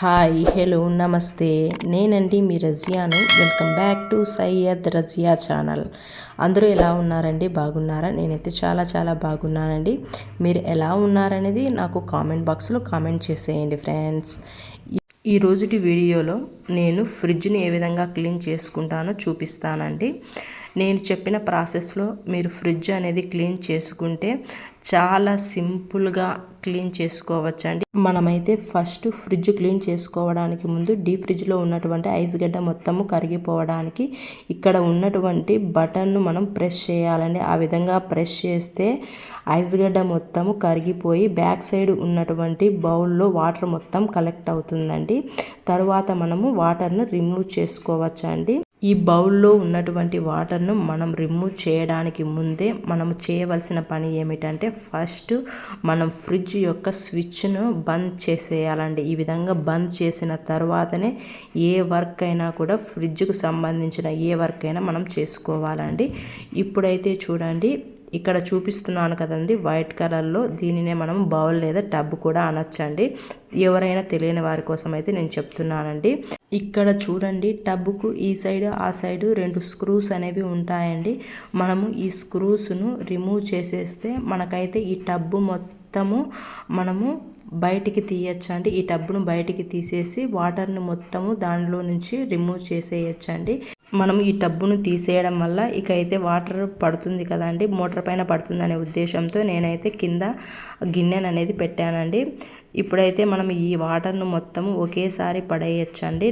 Hi hello నమస్తే నేనండి మీ రజియాను. Welcome back to Syed Razia channel అందరూ ఎలా ఉన్నారండి? బాగున్నారా? నేనైతే చాలా చాలా బాగున్నానండి. మీరు ఎలా ఉన్నారనేది నాకు కామెంట్ బాక్స్లో కామెంట్ చేసేయండి ఫ్రెండ్స్ ఈ రోజుటి వీడియోలో నేను ఫ్రిడ్జ్ని ఏ విధంగా క్లీన్ చేసుకుంటానో చూపిస్తానండి. నేను చెప్పిన ప్రాసెస్లో మీరు ఫ్రిడ్జ్ అనేది క్లీన్ చేసుకుంటే చాలా సింపుల్గా క్లీన్ చేసుకోవచ్చు అండి మనమైతే ఫస్ట్ ఫ్రిడ్జ్ క్లీన్ చేసుకోవడానికి ముందు డీ ఫ్రిడ్జ్లో ఉన్నటువంటి ఐస్ గడ్డ మొత్తము కరిగిపోవడానికి ఇక్కడ ఉన్నటువంటి బటన్ను మనం ప్రెస్ చేయాలండి. ఆ విధంగా ప్రెస్ చేస్తే ఐస్ గడ్డ మొత్తము కరిగిపోయి బ్యాక్ సైడ్ ఉన్నటువంటి బౌల్లో వాటర్ మొత్తం కలెక్ట్ అవుతుందండి. తర్వాత మనము వాటర్ను రిమూవ్ చేసుకోవచ్చు అండి ఈ బౌల్లో ఉన్నటువంటి వాటర్ను మనం రిమూవ్ చేయడానికి ముందే మనం చేయవలసిన పని ఏమిటంటే ఫస్ట్ మనం ఫ్రిడ్జ్ యొక్క స్విచ్ను బంద్ చేసేయాలండి. ఈ విధంగా బంద్ చేసిన తర్వాతనే ఏ వర్క్ అయినా కూడా ఫ్రిడ్జ్కు సంబంధించిన ఏ వర్క్ అయినా మనం చేసుకోవాలండి. ఇప్పుడైతే చూడండి ఇక్కడ చూపిస్తున్నాను కదండి వైట్ కలర్లో దీనినే మనం బౌల్ లేదా టబ్ కూడా అనొచ్చండి. ఎవరైనా తెలియని వారి కోసం అయితే నేను చెప్తున్నానండి. ఇక్కడ చూడండి టబ్కు ఈ సైడ్ ఆ సైడ్ రెండు స్క్రూస్ అనేవి ఉంటాయండి. మనము ఈ స్క్రూస్ను రిమూవ్ చేసేస్తే మనకైతే ఈ టబ్బు మొత్తము మనము బయటికి తీయచ్చండి. ఈ టబ్బును బయటికి తీసేసి వాటర్ని మొత్తము దానిలో నుంచి రిమూవ్ చేసేయచ్చండి. మనం ఈ టబ్బును తీసేయడం వల్ల ఇక అయితే వాటర్ పడుతుంది కదండి మోటార్ పైన పడుతుంది అనే ఉద్దేశంతో నేనైతే కింద గిన్నెను అనేది పెట్టానండి. ఇప్పుడైతే మనం ఈ వాటర్ను మొత్తం ఒకేసారి పడేయచ్చండి.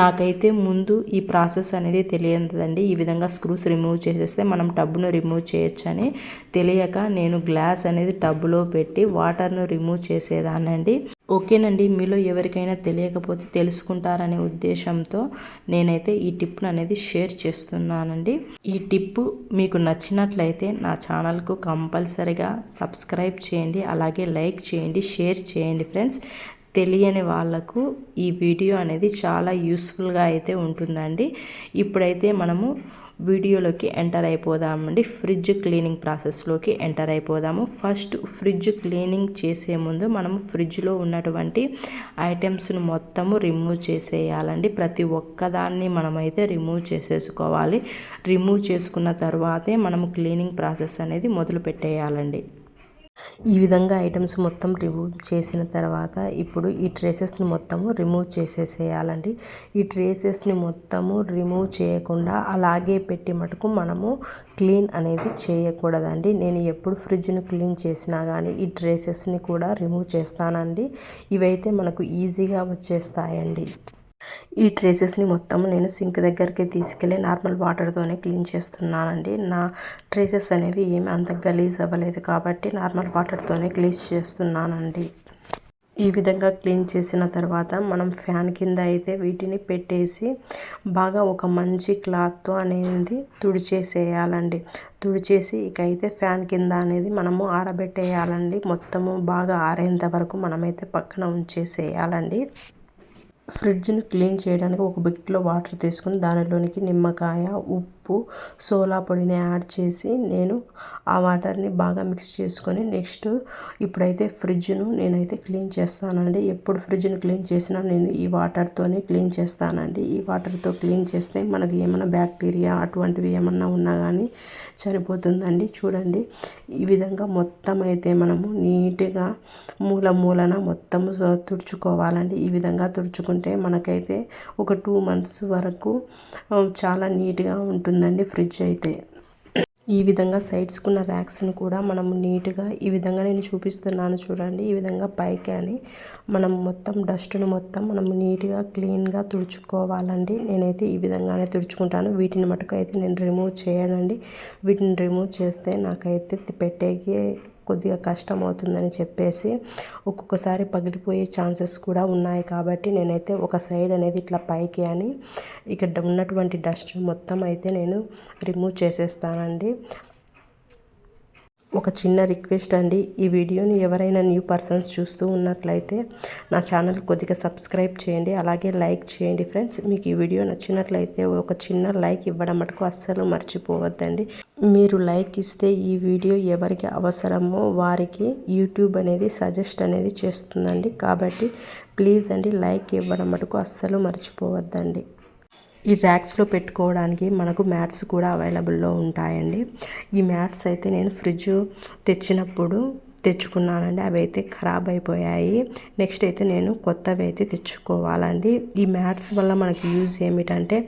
నాకైతే ముందు ఈ ప్రాసెస్ అనేది తెలియదండి. ఈ విధంగా స్క్రూస్ రిమూవ్ చేసేస్తే మనం టబ్ను రిమూవ్ చేయొచ్చని తెలియక నేను గ్లాస్ అనేది టబ్లో పెట్టి వాటర్ను రిమూవ్ చేసేదానండి ఓకేనండి. మీలో ఎవరికైనా తెలియకపోతే తెలుసుకుంటారనే ఉద్దేశంతో నేనైతే ఈ టిప్ను అనేది షేర్ చేస్తున్నానండి. ఈ టిప్ మీకు నచ్చినట్లయితే నా ఛానల్కు కంపల్సరిగా సబ్స్క్రైబ్ చేయండి. అలాగే లైక్ చేయండి షేర్ చేయండి ఫ్రెండ్స్. తెలియని వాళ్ళకు ఈ వీడియో అనేది చాలా యూస్ఫుల్గా అయితే ఉంటుందండి. ఇప్పుడైతే మనము వీడియోలోకి ఎంటర్ అయిపోదామండి. ఫ్రిడ్జ్ క్లీనింగ్ ప్రాసెస్లోకి ఎంటర్ అయిపోదాము. ఫస్ట్ ఫ్రిడ్జ్ క్లీనింగ్ చేసే ముందు మనము ఫ్రిడ్జ్లో ఉన్నటువంటి ఐటమ్స్ను మొత్తము రిమూవ్ చేసేయాలండి. ప్రతి ఒక్కదాన్ని మనమైతే రిమూవ్ చేసేసుకోవాలి. రిమూవ్ చేసుకున్న తర్వాతే మనము క్లీనింగ్ ప్రాసెస్ అనేది మొదలు పెట్టేయాలండి ఈ విధంగా ఐటమ్స్ మొత్తం రిమూవ్ చేసిన తర్వాత ఇప్పుడు ఈ ట్రేసెస్ని మొత్తము రిమూవ్ చేసేసేయాలండి. ఈ ట్రేసెస్ని మొత్తము రిమూవ్ చేయకుండా అలాగే పెట్టి మటుకు మనము క్లీన్ అనేది చేయకూడదండి. నేను ఎప్పుడు ఫ్రిడ్జ్ని క్లీన్ చేసినా కానీ ఈ ట్రేసెస్ని కూడా రిమూవ్ చేస్తానండి. ఇవైతే మనకు ఈజీగా వచ్చేస్తాయండి. ఈ ట్రేసెస్ని మొత్తం నేను సింక్ దగ్గరికి తీసుకెళ్ళి నార్మల్ వాటర్తోనే క్లీన్ చేస్తున్నానండి. నా ట్రేసెస్ అనేవి ఏమి అంత గలీజ్ అవ్వలేదు కాబట్టి నార్మల్ వాటర్తోనే క్లీన్ చేస్తున్నానండి. ఈ విధంగా క్లీన్ చేసిన తర్వాత మనం ఫ్యాన్ కింద అయితే వీటిని పెట్టేసి బాగా ఒక మంచి క్లాత్తో అనేది తుడిచేసేయాలండి. తుడిచేసి ఇక అయితే ఫ్యాన్ కింద అనేది మనము ఆరబెట్టేయాలండి. మొత్తము బాగా ఆరేంత వరకు మనమైతే పక్కన ఉంచేసేయాలండి. ఫ్రిడ్జ్ని క్లీన్ చేయడానికి ఒక బకెట్లో వాటర్ తీసుకుని దానిలోనికి నిమ్మకాయ ఉప్పు సోలా పొడిని యాడ్ చేసి నేను ఆ వాటర్ని బాగా మిక్స్ చేసుకొని నెక్స్ట్ ఇప్పుడైతే ఫ్రిడ్జ్ను నేనైతే క్లీన్ చేస్తానండి. ఎప్పుడు ఫ్రిడ్జ్ను క్లీన్ చేసినా నేను ఈ వాటర్తోనే క్లీన్ చేస్తానండి. ఈ వాటర్తో క్లీన్ చేస్తే మనకి ఏమైనా బ్యాక్టీరియా అటువంటివి ఏమన్నా ఉన్నా కానీ సరిపోతుందండి. చూడండి ఈ విధంగా మొత్తం అయితే మనము నీట్గా మూల మూలన మొత్తం తుడుచుకోవాలండి. ఈ విధంగా చూసుకుంటే మనకైతే ఒక టూ మంత్స్ వరకు చాలా నీట్గా ఉంటుందండి ఫ్రిడ్జ్ అయితే. ఈ విధంగా సైడ్స్కున్న ర్యాక్స్ని కూడా మనం నీట్గా ఈ విధంగా నేను చూపిస్తున్నాను చూడండి ఈ విధంగా పైకి అని మనం మొత్తం డస్ట్ను మొత్తం మనం నీట్గా క్లీన్గా తుడుచుకోవాలండి. నేనైతే ఈ విధంగానే తుడుచుకుంటాను. వీటిని మటుకు అయితే నేను రిమూవ్ చేయనండి. వీటిని రిమూవ్ చేస్తే నాకైతే పెట్టేకి కొద్దిగా కష్టం అవుతుందని చెప్పేసి ఒక్కొక్కసారి పగిలిపోయే ఛాన్సెస్ కూడా ఉన్నాయి కాబట్టి నేనైతే ఒక సైడ్ అనేది ఇట్లా పైకి అని ఇక్కడ ఉన్నటువంటి డస్ట్ మొత్తం అయితే నేను రిమూవ్ చేసేస్తానండి. ఒక చిన్న రిక్వెస్ట్ అండి ఈ వీడియోని ఎవరైనా న్యూ పర్సన్స్ చూస్తూ ఉన్నట్లయితే నా ఛానల్ కొద్దిగా సబ్స్క్రైబ్ చేయండి అలాగే లైక్ చేయండి ఫ్రెండ్స్. మీకు ఈ వీడియో నచ్చినట్లయితే ఒక చిన్న లైక్ ఇవ్వడం మటుకు అస్సలు మర్చిపోవద్దండి. మీరు లైక్ ఇస్తే ఈ వీడియో ఎవరికి అవసరమో వారికి యూట్యూబ్ అనేది సజెస్ట్ అనేది చేస్తుందండి. కాబట్టి ప్లీజ్ అండి లైక్ ఇవ్వడం మటుకు అస్సలు మర్చిపోవద్దండి. ఈ ర్యాక్స్లో పెట్టుకోవడానికి మనకు మ్యాట్స్ కూడా అవైలబుల్లో ఉంటాయండి. ఈ మ్యాట్స్ అయితే నేను ఫ్రిడ్జ్ తెచ్చినప్పుడు తెచ్చుకున్నానండి. అవి అయితే ఖరాబ్ అయిపోయాయి. నెక్స్ట్ అయితే నేను కొత్తవి అయితే తెచ్చుకోవాలండి. ఈ మ్యాట్స్ వల్ల మనకి యూజ్ ఏమిటంటే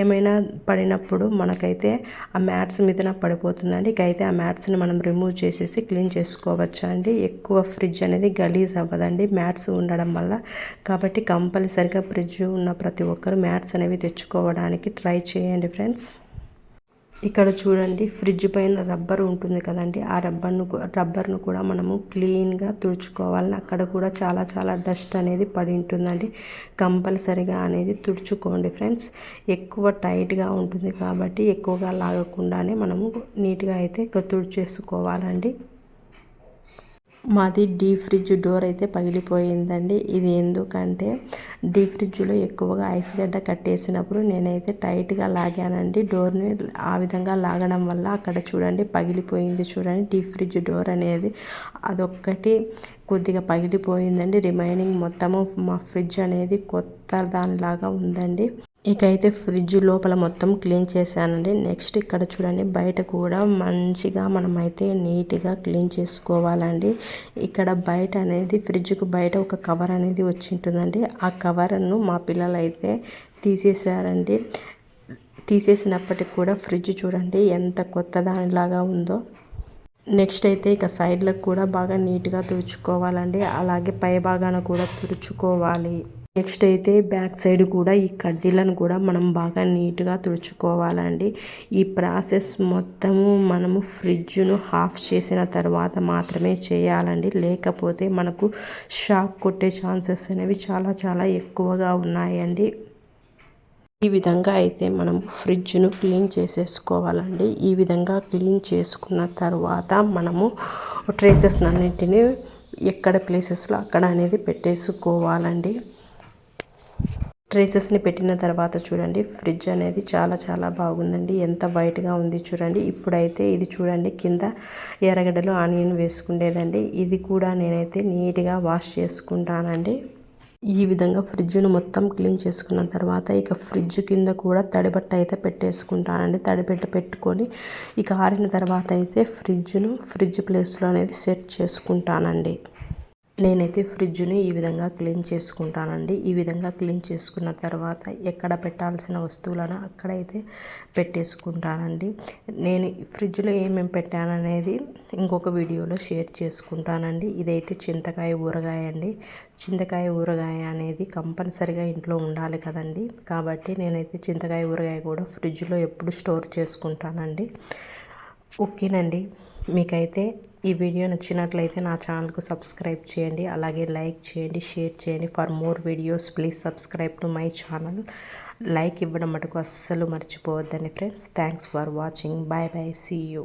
ఏమైనా పడినప్పుడు మనకైతే ఆ మ్యాట్స్ మీదన పడిపోతుందండి. ఇకైతే ఆ మ్యాట్స్ని మనం రిమూవ్ చేసేసి క్లీన్ చేసుకోవచ్చు అండి ఎక్కువ ఫ్రిడ్జ్ అనేది గలీజ్ అవ్వదండి మ్యాట్స్ ఉండడం వల్ల. కాబట్టి కంపల్సరిగా ఫ్రిడ్జ్ ఉన్న ప్రతి ఒక్కరు మ్యాట్స్ అనేవి తెచ్చుకోవడానికి ట్రై చేయండి ఫ్రెండ్స్. ఇక్కడ చూడండి ఫ్రిడ్జ్ పైన రబ్బర్ ఉంటుంది కదండి. ఆ రబ్బర్ను రబ్బర్ను కూడా మనము క్లీన్గా తుడుచుకోవాలి. అక్కడ కూడా చాలా చాలా డస్ట్ అనేది పడి ఉంటుందండి. కంపల్సరిగా అనేది తుడుచుకోండి ఫ్రెండ్స్. ఎక్కువ టైట్గా ఉంటుంది కాబట్టి ఎక్కువగా లాగకుండానే మనము నీట్గా అయితే తుడిచేసుకోవాలండి. మాది డీ ఫ్రిడ్జ్ డోర్ అయితే పగిలిపోయిందండి. ఇది ఎందుకంటే డీ ఫ్రిడ్జ్లో ఎక్కువగా ఐస్ గడ్డ కట్టేసినప్పుడు నేనైతే టైట్గా లాగానండి. డోర్ని ఆ విధంగా లాగడం వల్ల అక్కడ చూడండి పగిలిపోయింది చూడండి. డీ ఫ్రిడ్జ్ డోర్ అనేది అదొక్కటి కొద్దిగా పగిలిపోయిందండి. రిమైనింగ్ మొత్తము మా ఫ్రిడ్జ్ అనేది కొత్త దానిలాగా ఉందండి. ఇక అయితే ఫ్రిడ్జ్ లోపల మొత్తం క్లీన్ చేశానండి. నెక్స్ట్ ఇక్కడ చూడండి బయట కూడా మంచిగా మనమైతే నీట్గా క్లీన్ చేసుకోవాలండి. ఇక్కడ బయట అనేది ఫ్రిడ్జ్కు బయట ఒక కవర్ అనేది వచ్చి ఉంటుందండి ఆ కవర్ను మా పిల్లలు అయితే తీసేసారండి తీసేసినప్పటికి కూడా ఫ్రిడ్జ్ చూడండి ఎంత కొత్త దానిలాగా ఉందో. నెక్స్ట్ అయితే ఇక సైడ్లకు కూడా బాగా నీట్గా తుడుచుకోవాలండి. అలాగే పై భాగాన కూడా తుడుచుకోవాలి. నెక్స్ట్ అయితే బ్యాక్ సైడ్ కూడా ఈ కడ్డీలను కూడా మనం బాగా నీట్గా తుడుచుకోవాలండి. ఈ ప్రాసెస్ మొత్తము మనము ఫ్రిడ్జ్ను ఆఫ్ చేసిన తర్వాత మాత్రమే చేయాలండి. లేకపోతే మనకు షాక్ కొట్టే ఛాన్సెస్ అనేవి చాలా చాలా ఎక్కువగా ఉన్నాయండి. ఈ విధంగా అయితే మనం ఫ్రిడ్జ్ను క్లీన్ చేసేసుకోవాలండి. ఈ విధంగా క్లీన్ చేసుకున్న తర్వాత మనము ట్రేసెస్ అన్నింటినీ ఎక్కడ ప్లేసెస్లో అక్కడ అనేది పెట్టేసుకోవాలండి. ట్రేసెస్ని పెట్టిన తర్వాత చూడండి ఫ్రిడ్జ్ అనేది చాలా చాలా బాగుందండి. ఎంత వైట్గా ఉంది చూడండి. ఇప్పుడైతే ఇది చూడండి కింద ఎర్రగడ్డలు ఆనియన్ వేసుకుండేదండి. ఇది కూడా నేనైతే నీట్గా వాష్ చేసుకుంటానండి. ఈ విధంగా ఫ్రిడ్జ్ను మొత్తం క్లీన్ చేసుకున్న తర్వాత ఇక ఫ్రిడ్జ్ కింద కూడా తడిబట్ట అయితే పెట్టేసుకుంటానండి. తడిబెట్ట పెట్టుకొని ఇక ఆరిన తర్వాత అయితే ఫ్రిడ్జ్ను ఫ్రిడ్జ్ ప్లేస్లో అనేది సెట్ చేసుకుంటానండి. నేనైతే ఫ్రిడ్జ్ని ఈ విధంగా క్లీన్ చేసుకుంటానండి. ఈ విధంగా క్లీన్ చేసుకున్న తర్వాత ఎక్కడ పెట్టాల్సిన వస్తువులను అక్కడైతే పెట్టేసుకుంటానండి. నేను ఫ్రిడ్జ్లో ఏమేమి పెట్టాననేది ఇంకొక వీడియోలో షేర్ చేసుకుంటానండి. ఇదైతే చింతకాయ ఊరగాయ అండి. చింతకాయ ఊరగాయ అనేది కంపల్సరిగా ఇంట్లో ఉండాలి కదండి. కాబట్టి నేనైతే చింతకాయ ఊరగాయ కూడా ఫ్రిడ్జ్లో ఎప్పుడు స్టోర్ చేసుకుంటానండి. ఓకేనండి. మీకైతే ఈ వీడియో నచ్చినట్లయితే నా ఛానల్కు సబ్స్క్రైబ్ చేయండి అలాగే లైక్ చేయండి షేర్ చేయండి. For more videos please subscribe to my channel. Like ఇవ్వడం మటుకు అస్సలు మర్చిపోవద్దండి friends. Thanks for watching. Bye bye see you.